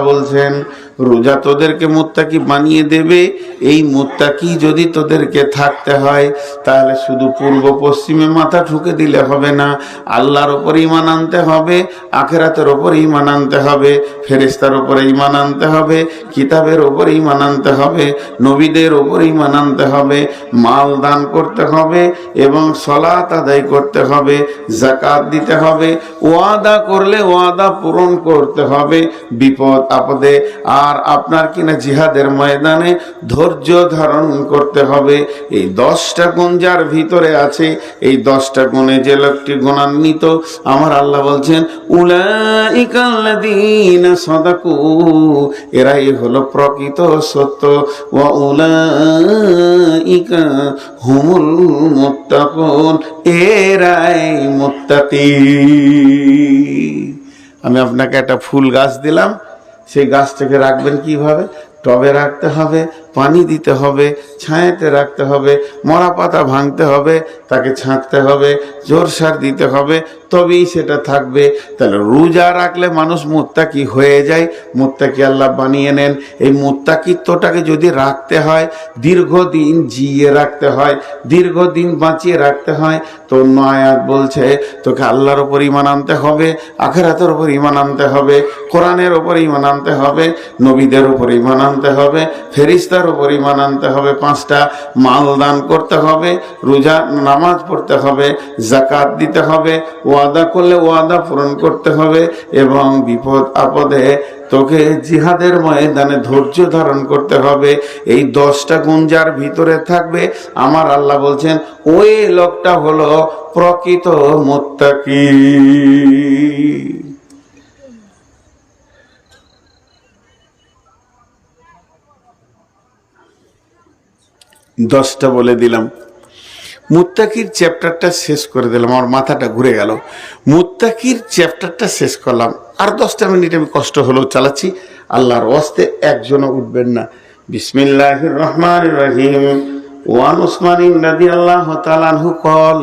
বলছেন, রোজা তোদেরকে মুত্তাকি বানিয়ে দেবে, এই মুত্তাকি যদি তোদেরকে থাকতে হয়, তাহলে শুধু পূর্ব পশ্চিমে মাথা ঠুকে দিলে হবে না, আল্লাহর ওপর ইমান আনতে হবে, আখেরাতের ওপর ইমান আনতে হবে ফেরেস্তার ওপর ইমান আনতে হবে, কিতাবের ওপর ইমান আনতে হবে, নবীদের ওপর ইমান আনতে হবে, মাল দান করতে হবে এবং সলাত আদায় করতে হবে জাকাত দিতে হবে, ওয়াদা করলে ওয়াদা পূরণ করতে হবে, বিপদ আপদে আর আপনার কিনা জিহাদের ময়দানে ধৈর্য ধারণ করতে হবে। এই দশটা গুণ যার ভিতরে আছে, এই দশটা গুণে যে লোকটি গুণান্বিত, আমার আল্লাহ বলছেন, উলাইকাল্লাযীনা সাদাকু এরাই হলো প্রকৃত সত্য। ওয়া উলাইকা হুমুল মুত্তাকুন, এরাই মুত্তাকি। আমি আপনাকে একটা ফুল গাছ দিলাম সেই গাছটাকে রাখবেন কিভাবে টবে রাখতে হবে, পানি দিতে হবে, ছায়াতে রাখতে হবে, মরা পাতা ভাঙতে হবে, তাকে ছাঁকতে হবে, জোর সার দিতে হবে, তবেই সেটা থাকবে। তাহলে রোজা রাখলে মানুষ মুত্তাকি হয়ে যায়, মুত্তাকি আল্লাহ বানিয়ে নেন। এই মুত্তাকিত্বটাকে যদি রাখতে হয়, দীর্ঘদিন জিয়ে রাখতে হয়, দীর্ঘদিন বাঁচিয়ে রাখতে হয়, তো নয়াত বলছে, তোকে আল্লাহর ওপর ইমান আনতে হবে, আখেরাতের ওপর ইমান আনতে হবে, কোরআনের ওপর ইমান আনতে হবে, নবীদের ওপর ইমান আনতে হবে, ফেরিস্তার ওপর ইমান আনতে হবে, পাঁচটা মাল দান করতে হবে, রোজা, নামাজ পড়তে হবে জাকাত দিতে হবে, ওয়াদা করলে ওয়াদা পূরণ করতে হবে এবং বিপদ আপদে তোকে জিহাদের ময়দানে ধৈর্য ধারণ করতে হবে। এই দশটা গুণ যার ভিতরে থাকবে, আমার আল্লাহ বলছেন, ওই লোকটা হলো প্রকৃত মোত্তাকি দশটা বলে দিলাম। মুত্তাকির চ্যাপ্টারটা শেষ করে দিলাম, আমার মাথাটা ঘুরে গেল। মুত্তাকির চ্যাপ্টারটা শেষ করলাম, আর দশটা মিনিট আমি কষ্ট হলেও চালাচ্ছি। আল্লাহর অস্তে একজনও উঠবেন না। বিসমিল্লাহ রহমান রহিম। ওয়ান উসমান রাদি আল্লাহ তালানহু কল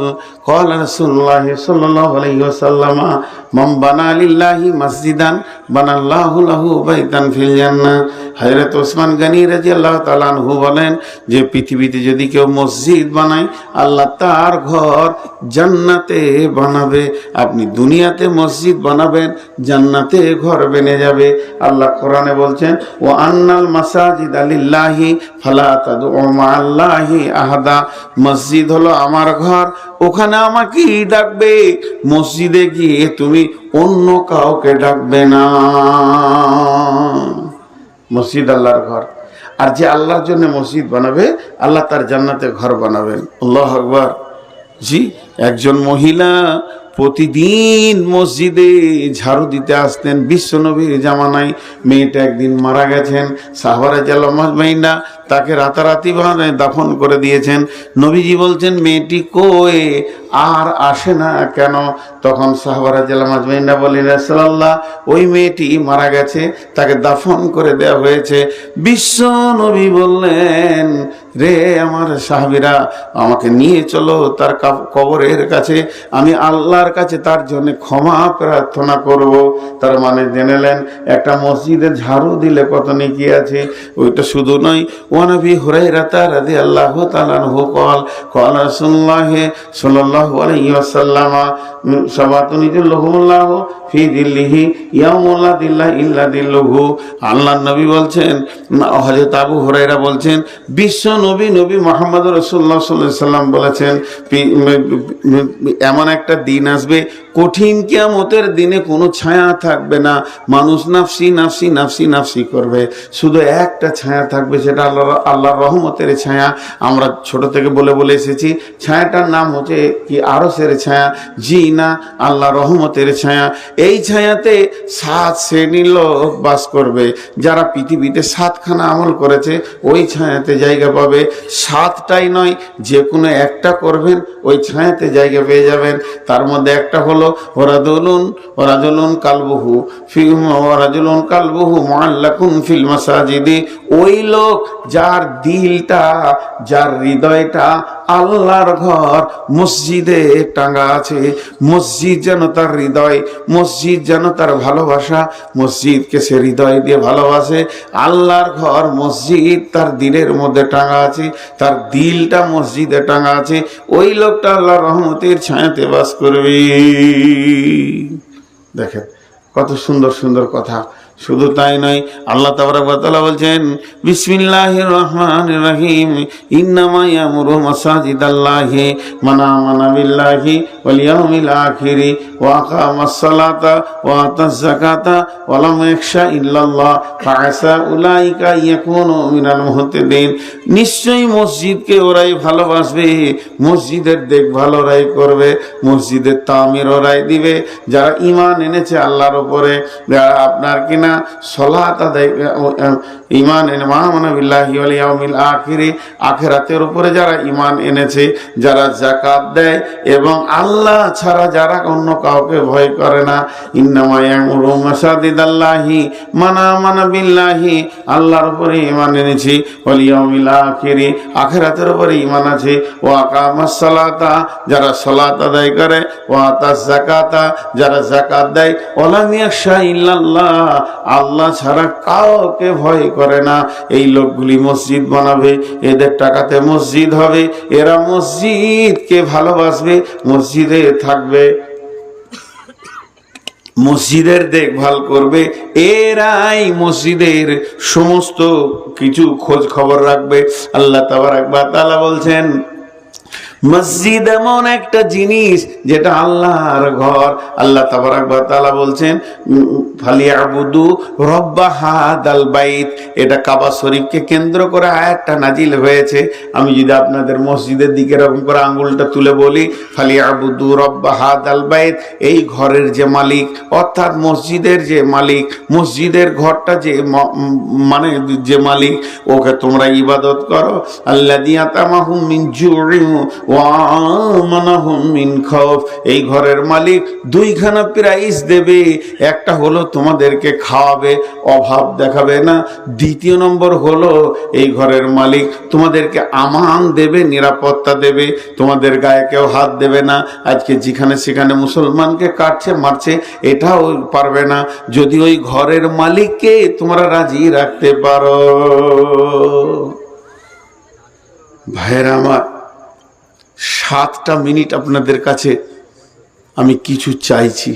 কল রসুল্লাহ সাল্লাহ আলাইহি ওয়াসাল্লামা মম বানা লিল্লাহি মসজিদান, বানাল্লাহু লাহু বাইতান ফিল জান্নাহ। হজরত ওসমান গানী রাজি আল্লাহ তালানহু বলেন যে পৃথিবীতে যদি কেউ মসজিদ বানায়, আল্লাহ তার ঘর জান্নাতে বানাবে। আপনি দুনিয়াতে মসজিদ বানাবেন, জান্নাতে ঘর বেনে যাবে। আল্লাহ কোরআনে বলছেন ও আন্নাল মাসাজিদ আলিল্লাহি ফালা তাদু ওমা আল্লাহি আহাদা। মসজিদ হলো আমার ঘর, ওখানে আমাকে ডাকবে? মসজিদে গিয়ে তুমি অন্য কাউকে ডাকবে না। মসজিদ আল্লাহর ঘর। আর যে আল্লাহর জন্য মসজিদ বানাবে, আল্লাহ তার জান্নাতে ঘর বানাবেন। আল্লাহ আকবর। জি, একজন মহিলা প্রতিদিন মসজিদে ঝাড়ু দিতে আসতেন। বিশ্বনবীর জামানায় মেয়েটা একদিন মারা গেছেন। সাহবারা জালামাইনা তাকে রাতারাতি ভাবে দাফন করে দিয়েছেন। নবীজি বলছেন, মেয়েটি কয়ে আর আসে না কেন? তখন সাহবারা জালামাজমাইনা বলেন রাসাল্লাহ ওই মেয়েটি মারা গেছে, তাকে দাফন করে দেওয়া হয়েছে। বিশ্ব নবী বললেন, রে আমার সাহাবিরা, আমাকে নিয়ে চলো তার কবরের কাছে। আমি আল্লাহর কাছে তার জন্য ক্ষমা প্রার্থনা করব। তার মানে জেনেলেন একটা মসজিদে ঝাড়ু দিলে কত নেকি আছে? ওইটা শুধু নয় রাদি আল্লাহ সাল্লাল্লাহু নবী বলছেন আবু হুরাইরা বলছেন, বিশ্ব নবী নবী মোহাম্মদ রসুল্লাহ সাল্লাম বলেছেন, এমন একটা দিন আসবে, কঠিন কিয়ামতের দিনে কোনো ছায়া থাকবে না, মানুষ নাফসি নাফসি নাফসি নাফসি করবে। শুধু একটা ছায়া থাকবে, সেটা আল্লাহ আল্লাহর রহমতের ছায়া। আমরা ছোট থেকে বলে বলে এসেছি, ছায়াটার নাম হচ্ছে কি? আরসের ছায়া জি না আল্লাহ রহমতের ছায়া। এই ছায়াতে সাত শ্রেণির লোক বাস করবে, যারা পৃথিবীতে সাতখানা আমল করেছে, ওই ছায়াতে জায়গা পাবে। সাতটাই নয় যে কোনো একটা করবেন, ওই ছায়াতে জায়গা পেয়ে যাবেন। তার মধ্যে একটা হলো, ওরাদুলুন ওরাজুলুন কালবুহু ফি ওরাজুলুন কালবুহু মুআল্লাকুন ফিল মাসাজিদি। ওই লোক যার দিলটা, যার হৃদয়টা আল্লাহর ঘর, মসজিদে টাঙ্গা আছে। মসজিদ যেন তার হৃদয়, মসজিদ যেন তার ভালোবাসা, মসজিদকে সে হৃদয় দিয়ে ভালোবাসে। আল্লাহর ঘর, মসজিদ তার দিলের মধ্যে টাঙ্গা আছে, তার দিলটা মসজিদে টাঙ্গা আছে। ওই লোকটা আল্লাহর রহমতের ছায়াতে বাস করবে। দেখেন, কত সুন্দর সুন্দর কথা। শুধু তাই নয়, আল্লাহ তাবারাকাতালা বলছেন, বিসমিল্লাহির রহমানির রহিম, ইন্নামা ইয়ামুরু মাসাজিদাল্লাহি মানা মানা বিল্লাহি ওয়াল ইয়াউমিল আখিরি, ওয়া আকামাস সালাতা ওয়া আতাজ যাকাতা, ওয়া লাম ইয়াখশা ইল্লাল্লাহ, ফাআসা উলাইকা ইয়াকুনু মিনাল মুহতাদিন। নিশ্চয়ই মসজিদকে ওরাই ভালোবাসবে, মসজিদের দেখভাল ওরাই করবে, মসজিদের তামির ওরাই দিবে। যারা ইমান এনেছে আল্লাহর উপরে, যারা আপনার কিনা আদায় ইমান এনে বিল্লাহি আখিরি। আখিরাতের উপরে যারা ইমান এনেছে, যারা জাকাত দেয় এবং আল্লাহ ছাড়া যারা অন্য কাউকে ভয় করে না, ইন্নামা ইয়ামুরু মাসাজিদাল্লাহি, মানা মানা বিল্লাহি। আল্লাহর উপরে ইমান এনেছি আখিরি। উপরে ইমান আছে ও আকামাস সালাতা, যারা সালাত আদায় করে ও যাকাতা, যারা জাকাত দেয় ওলাম ইয়াখশা ইল্লাল্লাহ। আল্লাহ ছাড়া কাউকে ভয় করে না। এই লোকগুলি মসজিদ বানাবে, এদের টাকাতে মসজিদ হবে, এরা মসজিদকে ভালোবাসবে, মসজিদে থাকবে, মসজিদের দেখভাল করবে, এরাই মসজিদের সমস্ত কিছু খোঁজ খবর রাখবে। আল্লাহ তাবার একবার তালা বলছেন মসজিদ এমন একটা জিনিস যেটা আল্লাহর ঘর। আল্লাহ তালা বলছেন এটা কাবা শরীফকে কেন্দ্র করে আয়াতটা নাজিল হয়েছে। আমি যদি আপনাদের মসজিদের দিকে এরকম করে আঙ্গুলটা তুলে বলি, ফালিয়াবুদু রব্বা হাদাল বাইত। এই ঘরের যে মালিক, অর্থাৎ মসজিদের যে মালিক, মসজিদের ঘরটা যে মানে যে মালিক, ওকে তোমরা ইবাদত করো। আল্লাহ দিয়া তামাহুম মিন এই ঘরের মালিক দুইখানা প্রাইস দেবে, একটা হলো তোমাদেরকে খাওয়াবে, অভাব দেখাবে না। দ্বিতীয় নম্বর হলো, এই ঘরের মালিক তোমাদেরকে আমান দেবে, নিরাপত্তা দেবে, তোমাদের গায়ে কেউ হাত দেবে না। আজকে যেখানে সেখানে মুসলমানকে কাটছে, মারছে, এটাও পারবে না। যদি ওই ঘরের মালিককে তোমরা রাজি রাখতে পারো। ভাইয়েরা আমার সাতটা মিনিট আপনাদের কাছে আমি কিছু চাইছি।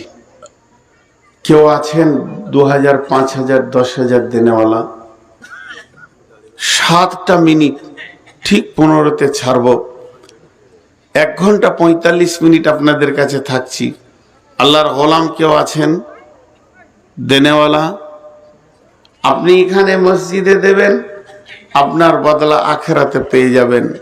কেউ আছেন দু হাজার পাঁচ হাজার দশ হাজার দেনেওয়ালা? সাতটা মিনিট, ঠিক পনেরোতে ছাড়ব। এক ঘণ্টা পঁয়তাল্লিশ মিনিট আপনাদের কাছে থাকছি। আল্লাহর গোলাম কেউ আছেন? দেনেওয়ালা? আপনি এখানে মসজিদে দেবেন, আপনার বদলা আখেরাতে পেয়ে যাবেন।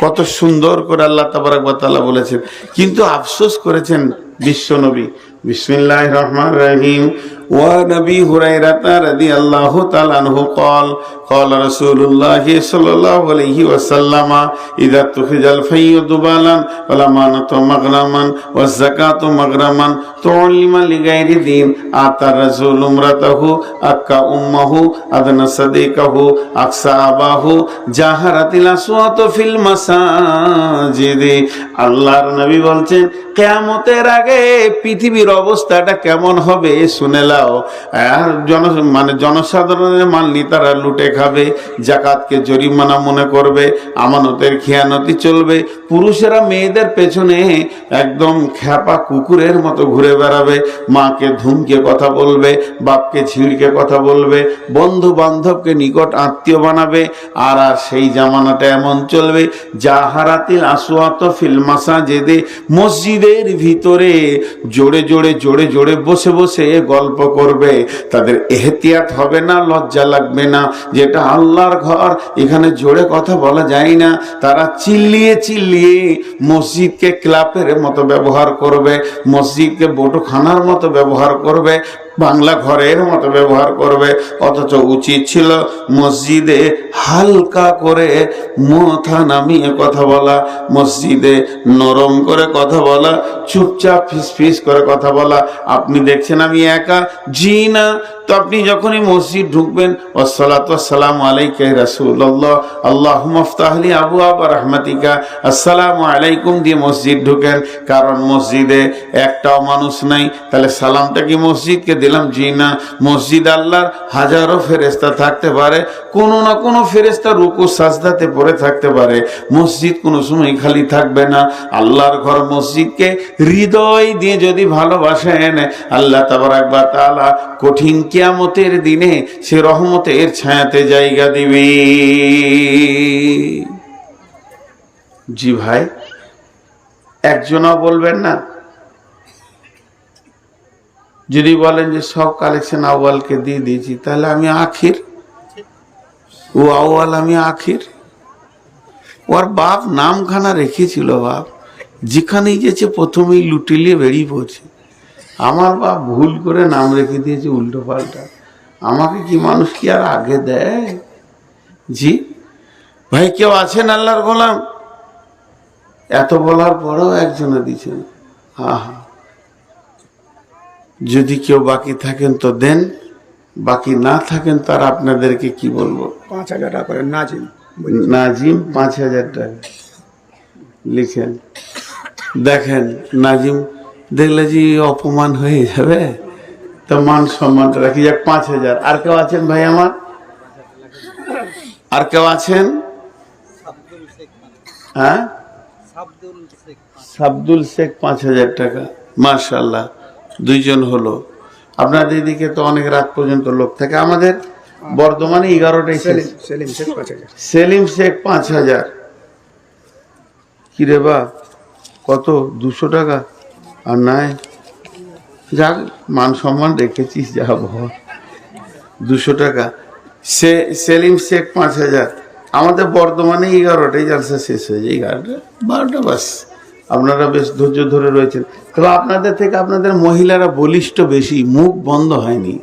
কত সুন্দর করে আল্লাহ তাবারাকাল্লাহ বলেছেন। কিন্তু আফসোস করেছেন বিশ্বনবী বিসমিল্লাহ রহমান রহিম ونبي هريرة رضي الله تعالى عنه قال قال رسول الله صلى الله عليه وسلم إذا اتخذ الفي دبالا والأمانة مغرما والزكاة مغرما تعلم لغير دين آتى الرسول امرته أكا أمه أدنى صديقه أقصى أباه جاهرت الأصوات في المساجد আল্লাহর নবী বলছেন, কেয়ামতের আগে পৃথিবীর অবস্থাটা কেমন হবে? শুনে লাও আর জন মানে জনসাধারণের মাল তারা লুটে খাবে, জাকাতকে জরিমানা মনে করবে, আমানতের খেয়ানতি চলবে। পুরুষেরা মেয়েদের পেছনে একদম খ্যাপা কুকুরের মতো ঘুরে বেড়াবে, মাকে ধুমকে কথা বলবে, বাপকে ঝিড়কে কথা বলবে বন্ধু বান্ধবকে নিকট আত্মীয় বানাবে, আর আর সেই জামানাটা এমন চলবে যা জাহারাতিল আসোয়াত ফিল্মাসা জেদে মসজিদের ভিতরে জোরে জোরে জোরে জোরে বসে বসে গল্প করবে। তাদের এহতিয়াত হবে না, লজ্জা লাগবে না। যেটা আল্লাহর ঘর, এখানে জোরে কথা বলা যায় না। তারা চিল্লিয়ে চিল্লিয়ে মসজিদকে ক্লাবের মতো ব্যবহার করবে, মসজিদকে বটুখানার মতো ব্যবহার করবে। বাংলা ঘরের মতো ব্যবহার করবে। অথচ উচিত ছিল মসজিদে হালকা করে মাথা নামিয়ে কথা বলা, মসজিদে নরম করে কথা বলা, চুপচাপ ফিস ফিস করে কথা বলা। আপনি দেখছেন আমি একা? জি না তো আপনি যখনই মসজিদ ঢুকবেন আসসালাম আলাইকা রাসূলুল্লাহ আল্লাহ মফতাহলি আবু আবা রহমাতিকা, আসসালামু আলাইকুম দিয়ে মসজিদ ঢুকেন। কারণ মসজিদে একটাও মানুষ নাই, তাহলে সালামটা কি মসজিদকে দিলাম? জি না। মসজিদ আল্লাহর হাজারো ফেরেস্তা থাকতে পারে, কোনো না কোনো ফেরেস্তা রুকু সাজদাতে পড়ে থাকতে পারে। মসজিদ কোনো সময় খালি থাকবে না। আল্লাহর ঘর মসজিদকে হৃদয় দিয়ে যদি ভালোবাসেন, আল্লাহ তাবারাক বা তাআলা কঠিন কিয়ামতের দিনে সে রহমতের ছায়াতে জায়গা দিবে। জি ভাই, একজনও বলবেন না? যদি বলেন যে সব কালেকশন আউয়ালকে দিয়ে দিয়েছি, তাহলে আমি আখির। ও আউয়াল আমি আখির। ওর বাপ নামখানা রেখেছিল বাপ, যেখানেই গেছে প্রথমেই লুটিলিয়ে বেরিয়ে পড়ছে। আমার বাপ ভুল করে নাম রেখে দিয়েছে উল্টো পাল্টা। আমাকে কি মানুষ কি আর আগে দেয়? জি? ভাই কেউ আছেন আল্লাহর গোলাম? এত বলার পরেও একজনে দিচ্ছেন হা হা যদি কেউ বাকি থাকেন তো দেন বাকি না থাকেন তার আপনাদেরকে কি বলব? পাঁচ হাজার টাকা করে নাজিম। নাজিম পাঁচ হাজার টাকা। লিখেন। দেখেন নাজিম দেখলে যে অপমান হয়ে যাবে? তো মান সম্মানটা রাখি যাক পাঁচ হাজার। আর কেউ আছেন ভাই আমার? আর কেউ আছেন? হ্যাঁ? সাবদুল শেখ পাঁচ হাজার টাকা মার্শাল্লাহ দুইজন হলো। আপনাদের এদিকে তো অনেক রাত পর্যন্ত লোক থাকে। আমাদের বর্ধমানে এগারোটাই সেলিম সেলিম শেখ পাঁচ হাজার। সেলিম শেখ পাঁচ হাজার। কিরে বা কত? দুশো টাকা? আর নাই। যাক, মান সম্মান রেখেছিস যা বল। দুশো টাকা। সে, সেলিম শেখ পাঁচ হাজার। আমাদের বর্তমানে এগারোটাই জালসা শেষ হয়ে যায়। এগারোটা, বারোটা বাস। আপনারা বেশ ধৈর্য ধরে রয়েছেন। তবে আপনাদের থেকে আপনাদের মহিলারা বলিষ্ঠ বেশি, মুখ বন্ধ হয়নি।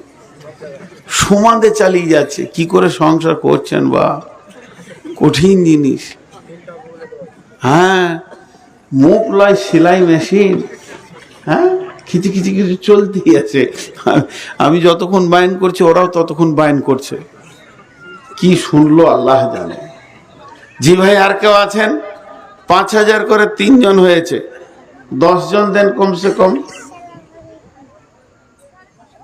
সমাদে চালিয়ে যাচ্ছে। কি করে সংসার করছেন বা? কঠিন জিনিস। হ্যাঁ মুখ লয় সেলাই মেশিন। হ্যাঁ? কিছু কিছু কিছু চলতেই আছে। আমি- যতক্ষণ বায়ন করছি, ওরাও ততক্ষণ বায়ন করছে। কি শুনলো আল্লাহ জানে। জি ভাই, আর কেউ আছেন? পাঁচ হাজার করে তিনজন হয়েছে। দশ জন দেন কমসে কম।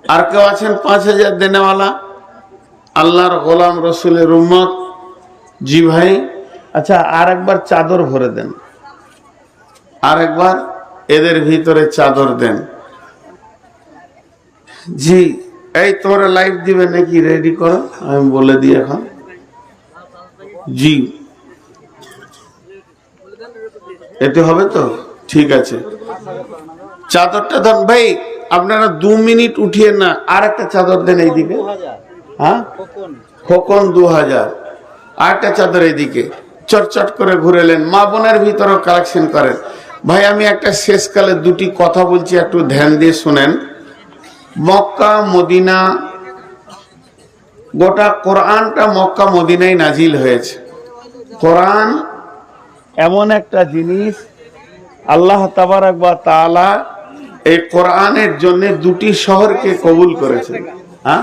আর কেউ আছেন? পাঁচ হাজার দেনেওয়ালা। আল্লাহর গোলাম রসুলের উম্মত। জি ভাই আচ্ছা আর একবার চাদর ভরে দেন। আর একবার এদের ভিতরে চাদর দেন। জি, এই তোমরা লাইভ দিবে নাকি? রেডি করো? আমি বলে দিই এখন। জি। এতে হবে তো? ঠিক আছে। চাদরটা ধর ভাই, আপনারা দু মিনিট উঠিয়ে না আর একটা চাদর দেন এইদিকে। হ্যাঁ? খোকন দু হাজার। আর একটা চাদর এইদিকে। চটচট করে ঘুরেলেন মা বোনের ভিতরেও কালেকশন করেন। ভাই, আমি একটা শেষকালে দুটি কথা বলছি, একটু ধ্যান দিয়ে শুনেন। মক্কা, মদিনা, গোটা কোরআনটা মক্কা, মদিনায় নাজিল হয়েছে। কোরআন এমন একটা জিনিস, আল্লাহ তাবারাক বা তাআলা এই কোরআনের জন্য দুটি শহরকে কবুল করেছে। হ্যাঁ?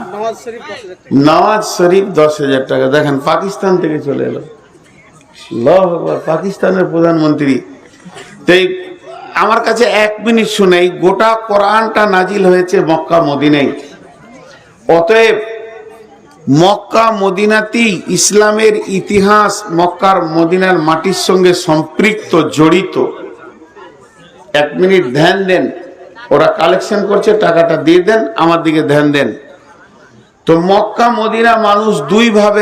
নওয়াজ শরীফ দশ হাজার টাকা। দেখেন, পাকিস্তান থেকে চলে এলো। পাকিস্তানের প্রধানমন্ত্রী তো এই আমার কাছে এক মিনিট শুনেই গোটা কোরআনটা নাজিল হয়েছে মক্কা মদিনায়। অতএব মক্কা মদিনাতেই ইসলামের ইতিহাস মক্কার মদিনার মাটির সঙ্গে সম্পৃক্ত, জড়িত। এক মিনিট ধ্যান দেন। ওরা কালেকশন করছে, টাকাটা দিয়ে দেন, আমার দিকে ধ্যান দেন। তো মক্কা মদিনা মানুষ দুই ভাবে